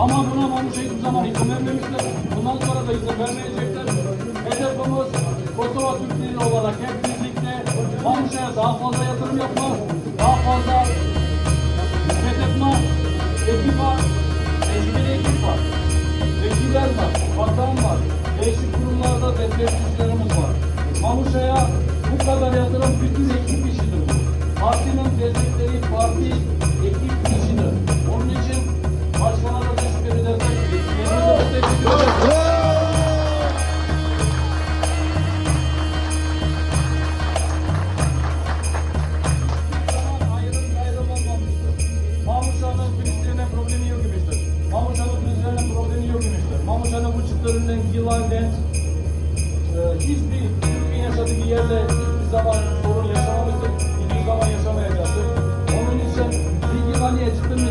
Ama buna Mamuş'a hiçbir zaman izin vermemişler. Bundan sonra da izin vermeyecekler. Hedefimiz Kosova Türkleri olarak hep birlikte Mamuş'a daha fazla yatırım yapma, daha fazla hizmet etme, ekip var, tecrübeli ekip var, vekiller var, bakan var, değişik kurumlarda destekçilerimiz var. Mamuşa'ya bu kadar yatırım bütün ekip işidir. Partinin destekleri parti imiştir. Mamuşa'nın bu çıtlarından yılan dent hiçbir Türk'ün yaşadığı yerle hiçbir zaman sorun yaşamamıştır. Hiçbir zaman yaşamayacaktır. Onun için bir yılan çıktığımızda